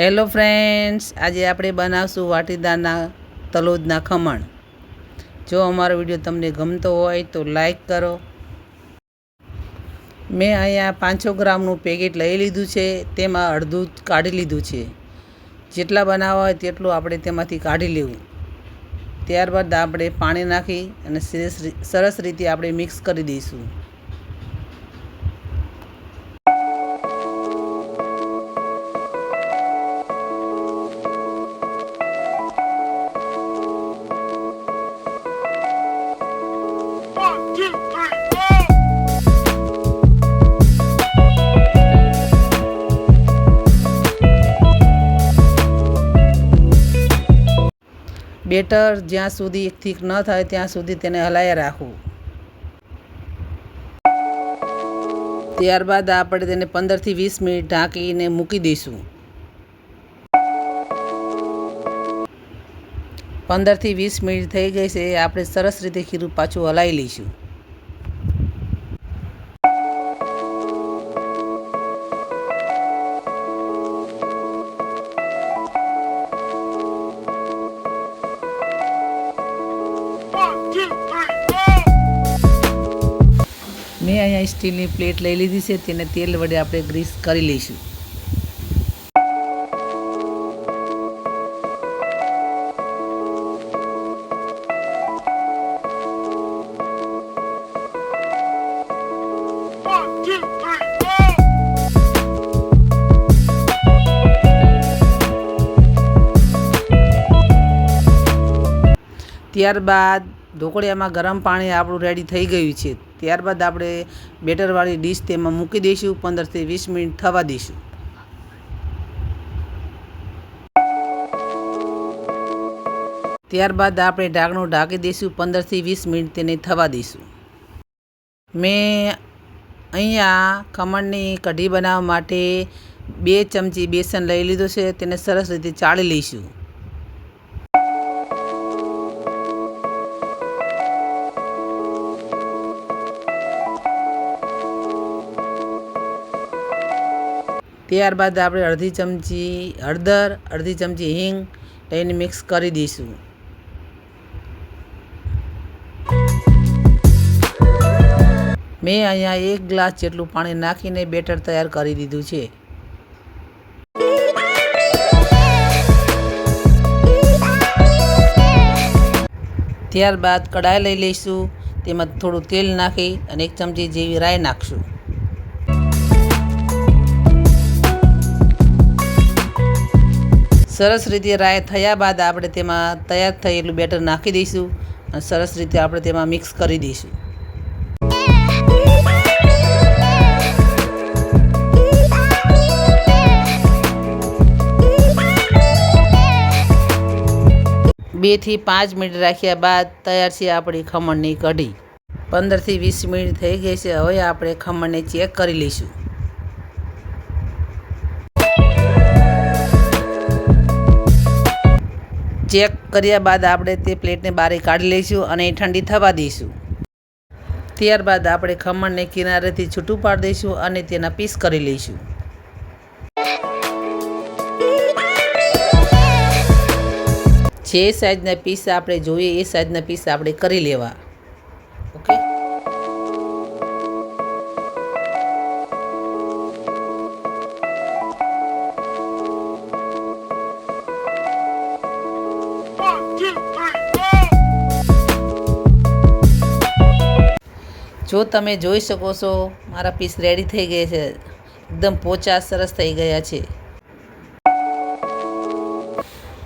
Hello friends આજે આપણે બનાવશું વાટીદારના તલોદના ખમણ. જો અમારો વીડિયો તમને ગમતો હોય તો લાઈક કરો. મેં અહીંયા પાંચસો ગ્રામનું પેકેટ લઈ લીધું છે. તેમાં અડધું કાઢી લીધું છે. જેટલા બનાવવા હોય તેટલું આપણે તેમાંથી કાઢી લેવું. ત્યારબાદ આપણે પાણી નાખી અને સરસ રીતે આપણે મિક્સ કરી દઈશું. બેટર જ્યાં સુધી થીક ન થાય ત્યાં સુધી તેને હલાયા રાખવું. ત્યારબાદ આપણે તેને પંદરથી વીસ મિનિટ ઢાંકીને મૂકી દઈશું. પંદરથી વીસ મિનિટ થઈ ગઈ છે, આપણે સરસ રીતે ખીરું પાછું હલાવી લઈશું. મેં અહીંયા સ્ટીલની પ્લેટ લઈ લીધી છે તેને તેલ વડે આપણે ગ્રીસ કરી લઈશું. ત્યારબાદ ઢોકળિયામાં ગરમ પાણી આપણું રેડી થઈ ગયું છે ત્યારબાદ આપણે બેટરવાળી ડીશ તેમાં મૂકી દઈશું, પંદરથી વીસ મિનિટ થવા દઈશું. ત્યારબાદ આપણે ઢાંકણું ઢાંકી દઈશું, પંદરથી વીસ મિનિટ તેને થવા દઈશું. મેં અહીંયા ખમણની કઢી બનાવવા માટે બે ચમચી બેસન લઈ લીધું છે, તેને સરસ રીતે ચાળી લઈશું. ત્યારબાદ આપણે અડધી ચમચી હળદર, અડધી ચમચી હિંગ લઈને મિક્સ કરી દઈશું. મેં અહીંયા એક ગ્લાસ જેટલું પાણી નાખીને બેટર તૈયાર કરી દીધું છે. ત્યારબાદ કઢાઈ લઈ લઈશું. તેમાં થોડું તેલ નાખી અને એક ચમચી જેવી રાઈ નાખશું. સરસ રીતે રાય થયા બાદ આપણે તેમાં તૈયાર થયેલું બેટર નાખી દઈશું અને સરસ રીતે આપણે તેમાં મિક્સ કરી દઈશું. બેથી પાંચ મિનિટ રાખ્યા બાદ તૈયાર છે આપણી ખમણની કઢી. પંદરથી વીસ મિનિટ થઈ ગઈ છે. હવે આપણે ખમણને ચેક કરી લઈશું. ચેક કર્યા બાદ આપણે તે પ્લેટને બારે કાઢી લઈશું અને એ ઠંડી થવા દઈશું. ત્યારબાદ આપણે ખમણને કિનારેથી છૂટું પાડી દઈશું અને તેના પીસ કરી લઈશું. જે સાઈઝના પીસ આપણે જોઈએ, એ સાઈઝના પીસ આપણે કરી લેવા. જો તમે જોઈ શકો છો, મારા પીસ રેડી થઈ ગયા છે. એકદમ પોચા સરસ થઈ ગયા છે.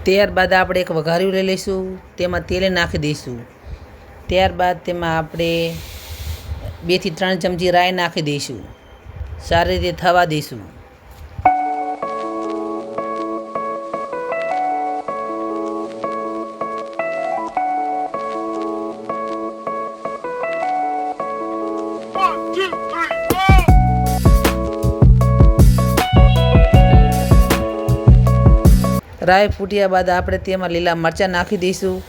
ત્યારબાદ આપણે એક વઘાર્યું લઈ લઈશું. તેમાં તેલ નાખી દઈશું. ત્યારબાદ તેમાં આપણે બેથી ત્રણ ચમચી રાઈ નાખી દઈશું. સારી રીતે થવા દઈશું. રાઈ ફૂટ્યા બાદ આપણે તેમાં લીલા મરચાં નાખી દઈશું.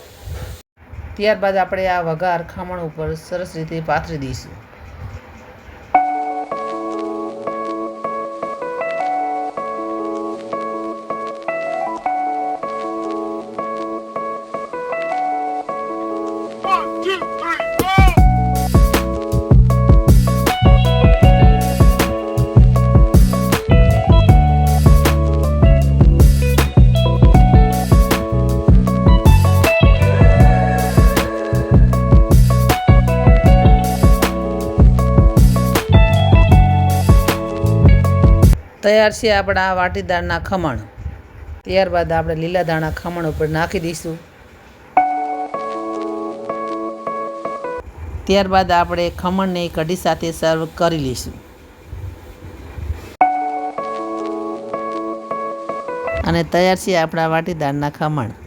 ત્યારબાદ આપણે આ વઘાર ખમણ ઉપર સરસ રીતે પાથરી દઈશું. તૈયાર છે આપણા વાટીદારના ખમણ. ત્યારબાદ આપણે લીલા દાણા ખમણ ઉપર નાખી દઈશું. ત્યારબાદ આપણે ખમણને કઢી સાથે સર્વ કરી લઈશું. અને તૈયાર છે આપણા વાટીદારના ખમણ.